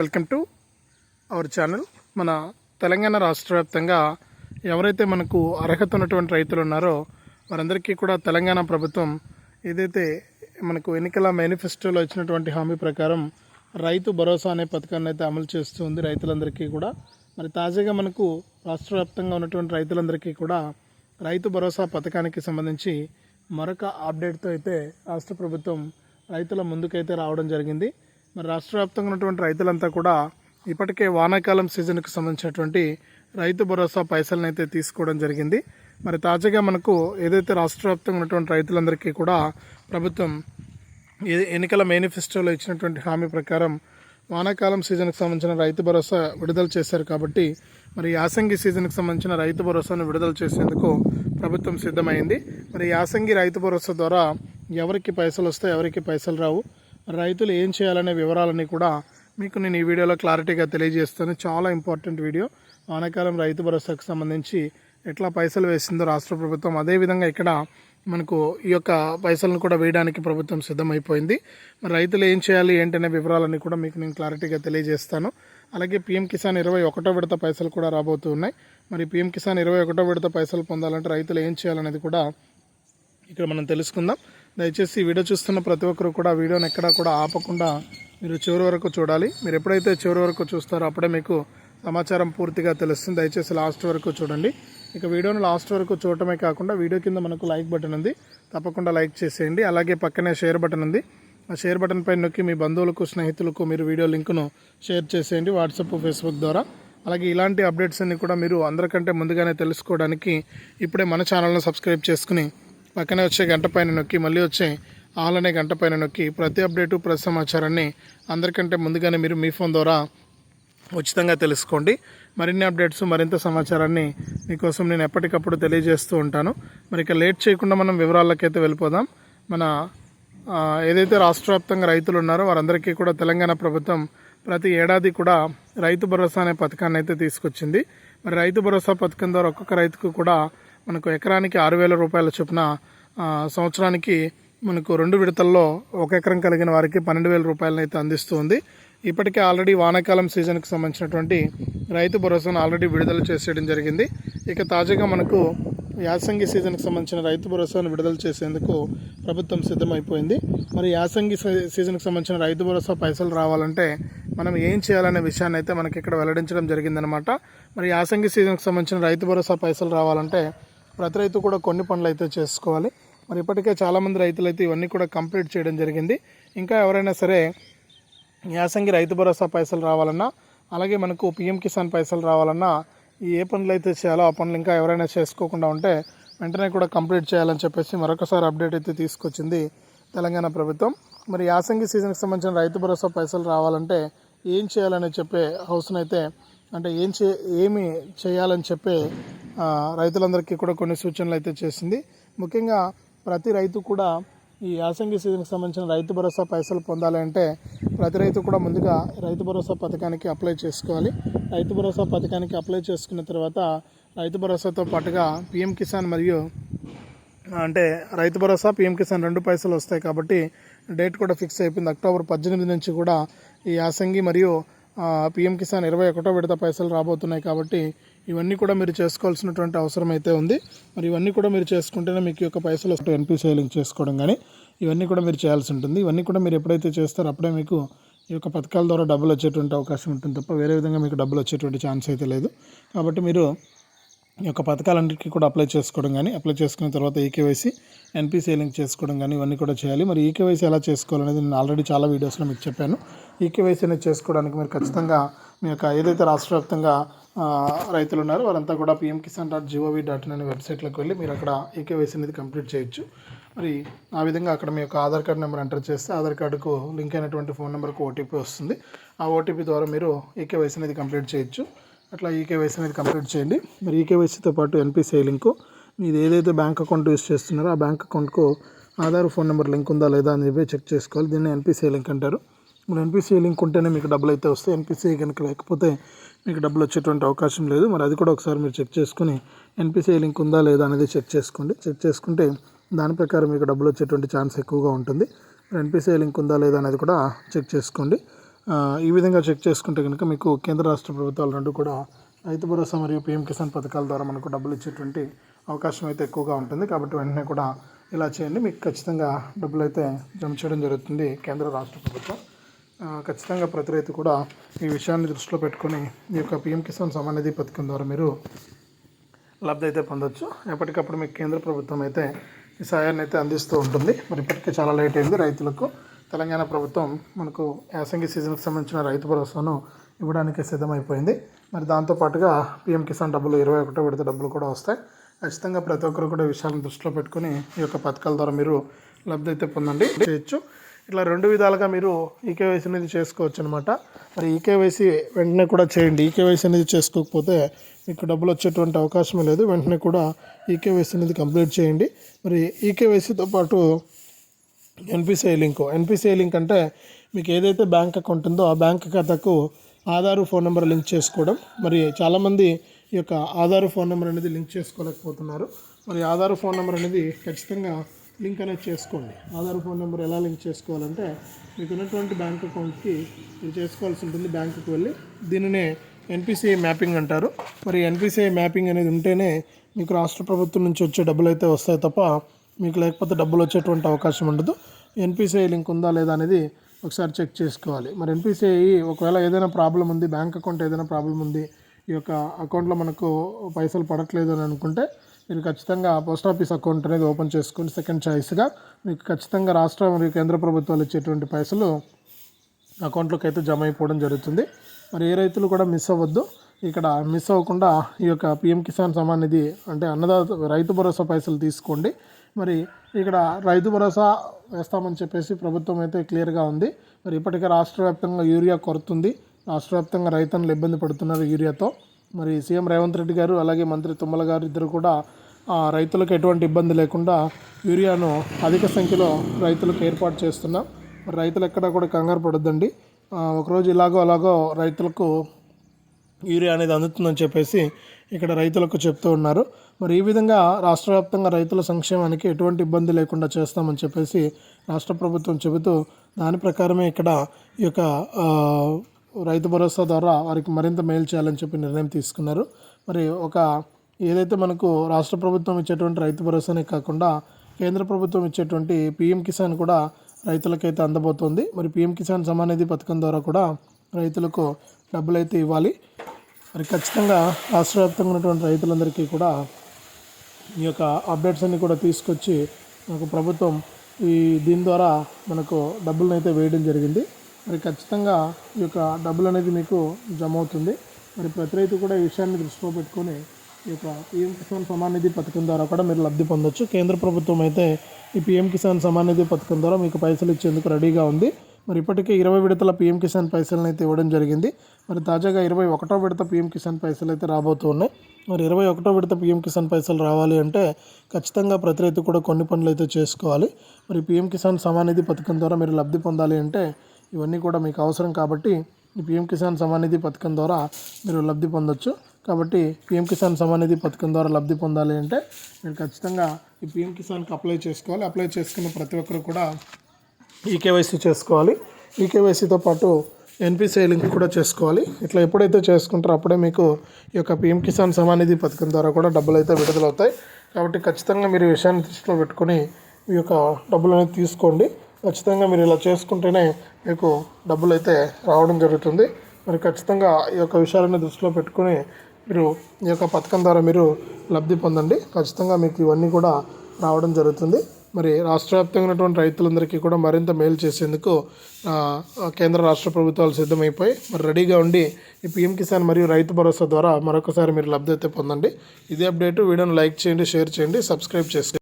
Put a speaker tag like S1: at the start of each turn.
S1: Welcome to our channel. మన తెలంగాణ రాష్ట్ర వ్యాప్తంగా ఎవరైతే మనకు అర్హత ఉన్నటువంటి రైతులు ఉన్నారో వారందరికీ కూడా తెలంగాణ ప్రభుత్వం ఏదైతే మనకు ఎన్నికల మేనిఫెస్టోలో ఇచ్చినటువంటి హామీ ప్రకారం రైతు భరోసా అనే పథకాన్ని అయితే అమలు చేస్తుంది రైతులందరికీ కూడా. మరి తాజాగా మనకు రాష్ట్ర వ్యాప్తంగా ఉన్నటువంటి రైతులందరికీ కూడా రైతు భరోసా పథకానికి సంబంధించి మరొక అప్డేట్తో అయితే రాష్ట్ర ప్రభుత్వం రైతుల ముందుకైతే రావడం జరిగింది. మరి రాష్ట్ర వ్యాప్తంగా ఉన్నటువంటి రైతులంతా కూడా ఇప్పటికే వానాకాలం సీజన్కు సంబంధించినటువంటి రైతు భరోసా పైసలను అయితే తీసుకోవడం జరిగింది. మరి తాజాగా మనకు ఏదైతే రాష్ట్ర వ్యాప్తంగా ఉన్నటువంటి రైతులందరికీ కూడా ప్రభుత్వం ఏ- ఎన్నికల మేనిఫెస్టోలో ఇచ్చినటువంటి హామీ ప్రకారం వానాకాలం సీజన్కి సంబంధించిన రైతు భరోసా విడుదల చేశారు కాబట్టి మరి యాసంగి సీజన్కి సంబంధించిన రైతు భరోసాను విడుదల చేసేందుకు ప్రభుత్వం సిద్ధమైంది. మరి యాసంగి రైతు భరోసా ద్వారా ఎవరికి పైసలు వస్తాయి ఎవరికి పైసలు రావు? రైతులు ఏం చేయాలనే వివరాలన్నీ కూడా మీకు నేను ఈ వీడియోలో క్లారిటీగా తెలియజేస్తాను. చాలా ఇంపార్టెంట్ వీడియో. వానాకాలం రైతు భరోసాకు సంబంధించి ఎట్లా పైసలు వేసిందో రాష్ట్ర ప్రభుత్వం అదేవిధంగా ఇక్కడ మనకు ఈ యొక్క పైసలను కూడా వేయడానికి ప్రభుత్వం సిద్ధమైపోయింది. మరి రైతులు ఏం చేయాలి ఏంటనే వివరాలన్నీ కూడా మీకు నేను క్లారిటీగా తెలియజేస్తాను. అలాగే పీఎం కిసాన్ ఇరవై ఒకటో విడత పైసలు కూడా రాబోతూ ఉన్నాయి. మరి పీఎం కిసాన్ ఇరవై ఒకటో విడత పైసలు పొందాలంటే రైతులు ఏం చేయాలనేది కూడా ఇక్కడ మనం తెలుసుకుందాం. దయచేసి ఈ వీడియో చూస్తున్న ప్రతి ఒక్కరు కూడా వీడియోని ఎక్కడా కూడా ఆపకుండా మీరు చివరి వరకు చూడాలి. మీరు ఎప్పుడైతే చివరి వరకు చూస్తారో అప్పుడే మీకు సమాచారం పూర్తిగా తెలుస్తుంది. దయచేసి లాస్ట్ వరకు చూడండి. ఇక వీడియోను లాస్ట్ వరకు చూడటమే కాకుండా వీడియో కింద మనకు లైక్ బటన్ ఉంది. తప్పకుండా లైక్ చేసేయండి. అలాగే పక్కనే షేర్ బటన్ ఉంది. ఆ షేర్ బటన్ పైన నొక్కి మీ బంధువులకు స్నేహితులకు మీరు వీడియో లింకును షేర్ చేసేయండి వాట్సాప్ ఫేస్బుక్ ద్వారా. అలాగే ఇలాంటి అప్డేట్స్ అన్ని కూడా మీరు అందరికంటే ముందుగానే తెలుసుకోవడానికి ఇప్పుడే మన ఛానల్ను సబ్స్క్రైబ్ చేసుకుని పక్కనే వచ్చే గంట పైన నొక్కి మళ్ళీ వచ్చే ఆల్ అనే గంట పైన నొక్కి ప్రతి అప్డేటు ప్రతి సమాచారాన్ని అందరికంటే ముందుగానే మీరు మీ ఫోన్ ద్వారా ఉచితంగా తెలుసుకోండి. మరిన్ని అప్డేట్స్ మరింత సమాచారాన్ని మీకోసం నేను ఎప్పటికప్పుడు తెలియజేస్తూ ఉంటాను. మరి ఇక లేట్ చేయకుండా మనం వివరాలకైతే వెళ్ళిపోదాం. మన ఏదైతే రాష్ట్ర వ్యాప్తంగా రైతులు ఉన్నారో వారందరికీ కూడా తెలంగాణ ప్రభుత్వం ప్రతి ఏడాది కూడా రైతు భరోసా అనే పథకాన్ని అయితే తీసుకొచ్చింది. మరి రైతు భరోసా పథకం ద్వారా ఒక్కొక్క రైతుకు కూడా మనకు ఎకరానికి ఆరు వేల రూపాయల చొప్పున సంవత్సరానికి మనకు రెండు విడతల్లో ఒక ఎకరం కలిగిన వారికి పన్నెండు వేల రూపాయలను అయితే అందిస్తుంది. ఇప్పటికే ఆల్రెడీ వానాకాలం సీజన్కి సంబంధించినటువంటి రైతు భరోసాను ఆల్రెడీ విడుదల చేసేయడం జరిగింది. ఇక తాజాగా మనకు యాసంగి సీజన్కి సంబంధించిన రైతు భరోసాను విడుదల చేసేందుకు ప్రభుత్వం సిద్ధమైపోయింది. మరి యాసంగి సీజన్కి సంబంధించిన రైతు భరోసా పైసలు రావాలంటే మనం ఏం చేయాలనే విషయాన్ని అయితే మనకి ఇక్కడ వెల్లడించడం జరిగిందనమాట మరి యాసంగి సీజన్కి సంబంధించిన రైతు భరోసా పైసలు రావాలంటే ప్రతి రైతు కూడా కొన్ని పనులు అయితే చేసుకోవాలి. మరి ఇప్పటికే చాలామంది రైతులు అయితే ఇవన్నీ కూడా కంప్లీట్ చేయడం జరిగింది. ఇంకా ఎవరైనా సరే యాసంగి రైతు భరోసా పైసలు రావాలన్నా అలాగే మనకు పిఎం కిసాన్ పైసలు రావాలన్నా ఈ ఏ పనులు అయితే చేయాలో ఆ పనులు ఇంకా ఎవరైనా చేసుకోకుండా ఉంటే వెంటనే కూడా కంప్లీట్ చేయాలని చెప్పేసి మరొకసారి అప్డేట్ అయితే తీసుకొచ్చింది తెలంగాణ ప్రభుత్వం. మరి యాసంగి సీజన్కి సంబంధించిన రైతు భరోసా పైసలు రావాలంటే ఏం చేయాలని చెప్పే హౌస్ని అయితే అంటే ఏం చే ఏమి చేయాలని చెప్పే రైతులందరికీ కూడా కొన్ని సూచనలు అయితే చేసింది. ముఖ్యంగా ప్రతి రైతు కూడా ఈ యాసంగి సీజన్కి సంబంధించిన రైతు భరోసా పైసలు పొందాలి అంటే ప్రతి రైతు కూడా ముందుగా రైతు భరోసా పథకానికి అప్లై చేసుకోవాలి. రైతు భరోసా పథకానికి అప్లై చేసుకున్న తర్వాత రైతు భరోసాతో పాటుగా పిఎం కిసాన్ మరియు అంటే రైతు భరోసా పిఎం కిసాన్ రెండు పైసలు వస్తాయి కాబట్టి డేట్ కూడా ఫిక్స్ అయిపోయింది. అక్టోబర్ పద్దెనిమిది నుంచి కూడా ఈ యాసంగి మరియు పిఎం కిసాన్ ఇరవై ఒకటో విడత పైసలు రాబోతున్నాయి కాబట్టి ఇవన్నీ కూడా మీరు చేసుకోవాల్సినటువంటి అవసరం అయితే ఉంది. మరి ఇవన్నీ కూడా మీరు చేసుకుంటేనే మీకు యొక్క పైసలు వస్తాయి ఎన్పీ సేలింగ్ చేసుకోవడం కానీ ఇవన్నీ కూడా మీరు చేయాల్సి ఉంటుంది. ఇవన్నీ కూడా మీరు ఎప్పుడైతే చేస్తారో అప్పుడే మీకు ఈ యొక్క పథకాల ద్వారా డబ్బులు వచ్చేటువంటి అవకాశం ఉంటుంది తప్ప వేరే విధంగా మీకు డబ్బులు వచ్చేటువంటి ఛాన్స్ అయితే లేదు. కాబట్టి మీరు ఈ యొక్క పథకాలన్నిటికీ కూడా అప్లై చేసుకోవడం కానీ అప్లై చేసుకున్న తర్వాత ఈకేవైసీ ఎన్పిసి లింక్ చేసుకోవడం కానీ ఇవన్నీ కూడా చేయాలి. మరి ఈకేవైసీ ఎలా చేసుకోవాలనేది నేను ఆల్రెడీ చాలా వీడియోస్లో మీకు చెప్పాను. ఈకేవైసీ అనేది చేసుకోవడానికి మీరు ఖచ్చితంగా మీ యొక్క ఏదైతే రాష్ట్ర వ్యాప్తంగా రైతులు ఉన్నారో వారంతా కూడా PM Kisan dot G O V dot in అనే వెబ్సైట్లోకి వెళ్ళి మీరు అక్కడ ఈకేవైసీ అనేది కంప్లీట్ చేయొచ్చు. మరి ఆ విధంగా అక్కడ మీ యొక్క ఆధార్ కార్డ్ నెంబర్ ఎంటర్ చేస్తే ఆధార్ కార్డుకు లింక్ అయినటువంటి ఫోన్ నెంబర్కు ఓటీపీ వస్తుంది. ఆ ఓటీపీ ద్వారా మీరు ఈకేవైసీ అనేది కంప్లీట్ చేయొచ్చు. అట్లా ఈకేవైసీ అనేది కంప్లీట్ చేయండి. మరి ఈకేవైసీతో పాటు ఎన్పిసిఐ లింకు మీది ఏదైతే బ్యాంక్ అకౌంట్ యూస్ చేస్తున్నారో ఆ బ్యాంక్ అకౌంట్కు ఆధార్ ఫోన్ నెంబర్ లింక్ ఉందా లేదా అని చెప్పి చెక్ చేసుకోవాలి. దీన్ని ఎన్పిసిఐ లింక్ అంటారు. మీరు ఎన్పిసిఐ లింక్ ఉంటేనే మీకు డబ్బులు అయితే వస్తాయి. ఎన్పిసిఐ కనుక లేకపోతే మీకు డబ్బులు వచ్చేటువంటి అవకాశం లేదు. మరి అది కూడా ఒకసారి మీరు చెక్ చేసుకుని ఎన్పిసిఐ లింక్ ఉందా లేదా అనేది చెక్ చేసుకోండి. చెక్ చేసుకుంటే దాని ప్రకారం మీకు డబ్బులు వచ్చేటువంటి ఛాన్స్ ఎక్కువగా ఉంటుంది. ఎన్పిసిఐ లింక్ ఉందా లేదా అనేది కూడా చెక్ చేసుకోండి. ఈ విధంగా చెక్ చేసుకుంటే కనుక మీకు కేంద్ర రాష్ట్ర ప్రభుత్వాలు రెండు కూడా రైతు భరోసా మరియు పీఎం కిసాన్ పథకాల ద్వారా మనకు డబ్బులు ఇచ్చేటువంటి అవకాశం అయితే ఎక్కువగా ఉంటుంది. కాబట్టి వెంటనే కూడా ఇలా చేయండి. మీకు ఖచ్చితంగా డబ్బులు అయితే జమ చేయడం జరుగుతుంది కేంద్ర రాష్ట్ర ప్రభుత్వం. ఖచ్చితంగా ప్రతి రైతు కూడా ఈ విషయాన్ని దృష్టిలో పెట్టుకొని ఈ యొక్క పీఎం కిసాన్ సమాన్ నిధి పథకం ద్వారా మీరు లబ్ధి అయితే పొందొచ్చు. ఎప్పటికప్పుడు మీకు కేంద్ర ప్రభుత్వం అయితే ఈ సాయాన్ని అయితే అందిస్తూ ఉంటుంది. మరి ఇప్పటికే చాలా లేట్ అయింది రైతులకు. తెలంగాణ ప్రభుత్వం మనకు యాసంగి సీజన్కి సంబంధించిన రైతు భరోసాను ఇవ్వడానికి సిద్ధమైపోయింది. మరి దాంతోపాటుగా పీఎం కిసాన్ డబ్బులు ఇరవై ఒకటో విడత డబ్బులు కూడా వస్తాయి. ఖచ్చితంగా ప్రతి ఒక్కరు కూడా విషయాలను దృష్టిలో పెట్టుకుని ఈ యొక్క పథకాల ద్వారా మీరు లబ్ధి అయితే పొందండి. చేయొచ్చు. ఇట్లా రెండు విధాలుగా మీరు ఈకేవైసీ అనేది చేసుకోవచ్చు అనమాట మరి ఈకేవైసీ వెంటనే కూడా చేయండి. ఈకేవైసీ అనేది చేసుకోకపోతే మీకు డబ్బులు వచ్చేటువంటి అవకాశం లేదు. వెంటనే కూడా ఈకేవైసీ అనేది కంప్లీట్ చేయండి. మరి ఈకేవైసీతో పాటు ఎన్పిసిఐ లింక్. ఎన్పిసిఐ లింక్ అంటే మీకు ఏదైతే బ్యాంక్ అకౌంట్ ఉందో ఆ బ్యాంక్ ఖాతాకు ఆధార్ ఫోన్ నెంబర్ లింక్ చేసుకోవడం. మరి చాలామంది ఈ యొక్క ఆధార్ ఫోన్ నెంబర్ అనేది లింక్ చేసుకోలేకపోతున్నారు. మరి ఆధార్ ఫోన్ నెంబర్ అనేది ఖచ్చితంగా లింక్ అనేది చేసుకోండి. ఆధార్ ఫోన్ నెంబర్ ఎలా లింక్ చేసుకోవాలంటే మీకు ఉన్నటువంటి బ్యాంక్ అకౌంట్కి మీరు చేసుకోవాల్సి ఉంటుంది బ్యాంకుకి వెళ్ళి. దీనినే ఎన్పిసిఐ మ్యాపింగ్ అంటారు. మరి ఎన్పిసిఐ మ్యాపింగ్ అనేది ఉంటేనే మీకు రాష్ట్ర ప్రభుత్వం నుంచి వచ్చే డబ్బులు అయితే వస్తాయి తప్ప మీకు లేకపోతే డబ్బులు వచ్చేటువంటి అవకాశం ఉండదు. ఎన్పిసిఐ లింక్ ఉందా లేదా అనేది ఒకసారి చెక్ చేసుకోవాలి. మరి ఎన్పిసిఐ ఒకవేళ ఏదైనా ప్రాబ్లం ఉంది బ్యాంక్ అకౌంట్ ఏదైనా ప్రాబ్లం ఉంది ఈ యొక్క అకౌంట్లో మనకు పైసలు పడట్లేదు అని అనుకుంటే మీరు ఖచ్చితంగా పోస్ట్ ఆఫీస్ అకౌంట్ అనేది ఓపెన్ చేసుకొని సెకండ్ చాయిస్గా మీకు ఖచ్చితంగా రాష్ట్ర మరియు కేంద్ర ప్రభుత్వాలు ఇచ్చేటువంటి పైసలు అకౌంట్లోకి అయితే జమ అయిపోవడం జరుగుతుంది. మరి ఏ రైతులు కూడా మిస్ అవ్వద్దు. ఇక్కడ మిస్ అవ్వకుండా ఈ యొక్క పిఎం కిసాన్ సమాన్ నిధి అంటే అన్నదాత రైతు భరోసా పైసలు తీసుకోండి. మరి ఇక్కడ రైతు భరోసా వేస్తామని చెప్పేసి ప్రభుత్వం అయితే క్లియర్గా ఉంది. మరి ఇప్పటికే రాష్ట్ర వ్యాప్తంగా యూరియా కొరతుంది. రాష్ట్ర వ్యాప్తంగా రైతన్నులు ఇబ్బంది పడుతున్నారు యూరియాతో. మరి సీఎం రేవంత్ రెడ్డి గారు అలాగే మంత్రి తుమ్మల గారు ఇద్దరు కూడా రైతులకు ఎటువంటి ఇబ్బంది లేకుండా యూరియాను అధిక సంఖ్యలో రైతులకు ఏర్పాటు చేస్తున్నాం. మరి రైతులు ఎక్కడ కూడా కంగారు పడొద్దండి. ఒకరోజు ఇలాగో అలాగో రైతులకు యూరియా అనేది అందుతుందని చెప్పేసి ఇక్కడ రైతులకు చెప్తూ ఉన్నారు. మరి ఈ విధంగా రాష్ట్ర వ్యాప్తంగా రైతుల సంక్షేమానికి ఎటువంటి ఇబ్బంది లేకుండా చేస్తామని చెప్పేసి రాష్ట్ర ప్రభుత్వం చెబుతూ దాని ప్రకారమే ఇక్కడ ఈ యొక్క రైతు భరోసా ద్వారా వారికి మరింత మేలు చేయాలని చెప్పి నిర్ణయం తీసుకున్నారు. మరి ఒక ఏదైతే మనకు రాష్ట్ర ప్రభుత్వం ఇచ్చేటువంటి రైతు భరోసానే కాకుండా కేంద్ర ప్రభుత్వం ఇచ్చేటువంటి పిఎం కిసాన్ కూడా రైతులకైతే అందబోతోంది. మరి పిఎం కిసాన్ సమానిధి పథకం ద్వారా కూడా రైతులకు డబ్బులు అయితే ఇవ్వాలి. మరి ఖచ్చితంగా రాష్ట్ర వ్యాప్తంగా ఉన్నటువంటి రైతులందరికీ కూడా ఈ యొక్క అప్డేట్స్ అన్నీ కూడా తీసుకొచ్చి మనకు ప్రభుత్వం ఈ దీని ద్వారా మనకు డబ్బులను అయితే వేయడం జరిగింది. మరి ఖచ్చితంగా ఈ యొక్క డబ్బులు అనేది మీకు జమ అవుతుంది మరి ప్రతి రైతు కూడా ఈ విషయాన్ని దృష్టిలో పెట్టుకొని ఈ యొక్క పిఎం కిసాన్ సమాన్ నిధి పథకం ద్వారా కూడా మీరు లబ్ధి పొందొచ్చు. కేంద్ర ప్రభుత్వం అయితే ఈ పిఎం కిసాన్ సమాన్ నిధి పథకం ద్వారా మీకు పైసలు ఇచ్చేందుకు రెడీగా ఉంది. మరి ఇప్పటికే ఇరవై విడతల పీఎం కిసాన్ పైసలను అయితే ఇవ్వడం జరిగింది. మరి తాజాగా ఇరవై ఒకటో విడత పీఎం కిసాన్ పైసలు అయితే రాబోతూ ఉన్నాయి. మరి ఇరవై ఒకటో విడత పీఎం కిసాన్ పైసలు రావాలి అంటే ఖచ్చితంగా ప్రతి రైతు కూడా కొన్ని పనులు అయితే చేసుకోవాలి. మరి పీఎం కిసాన్ సమానిధి పథకం ద్వారా మీరు లబ్ధి పొందాలి అంటే ఇవన్నీ కూడా మీకు అవసరం కాబట్టి ఈ పీఎం కిసాన్ సమానిధి పథకం ద్వారా మీరు లబ్ధి పొందొచ్చు. కాబట్టి పీఎం కిసాన్ సమానిధి పథకం ద్వారా లబ్ధి పొందాలి అంటే మీరు ఖచ్చితంగా ఈ పీఎం కిసాన్కి అప్లై చేసుకోవాలి. అప్లై చేసుకున్న ప్రతి ఒక్కరు కూడా ఈకేవైసీ చేసుకోవాలి. ఈకేవైసీతో పాటు ఎన్పిసిఐ లింక్ కూడా చేసుకోవాలి. ఇట్లా ఎప్పుడైతే చేసుకుంటారో అప్పుడే మీకు ఈ యొక్క పిఎం కిసాన్ సమానిధి పథకం ద్వారా కూడా డబ్బులు అయితే విడుదలవుతాయి. కాబట్టి ఖచ్చితంగా మీరు ఈ విషయాన్ని దృష్టిలో పెట్టుకొని మీ యొక్క డబ్బులు అనేది తీసుకోండి. ఖచ్చితంగా మీరు ఇలా చేసుకుంటేనే మీకు డబ్బులు అయితే రావడం జరుగుతుంది. మరి ఖచ్చితంగా ఈ యొక్క విషయాలను దృష్టిలో పెట్టుకుని మీరు ఈ యొక్క పథకం ద్వారా మీరు లబ్ధి పొందండి. ఖచ్చితంగా మీకు ఇవన్నీ కూడా రావడం జరుగుతుంది. మరి రాష్ట్ర వ్యాప్తంగా ఉన్నటువంటి రైతులందరికీ కూడా మరింత మేలు చేసేందుకు కేంద్ర రాష్ట్ర ప్రభుత్వాలు సిద్ధమైపోయి మరి రెడీగా ఉండి ఈ పీఎం కిసాన్ మరియు రైతు భరోసా ద్వారా మరొకసారి మీరు లబ్ధి అయితే పొందండి. ఇదే అప్డేట్ వీడియోను లైక్ చేయండి షేర్ చేయండి సబ్స్క్రైబ్ చేసుకోండి.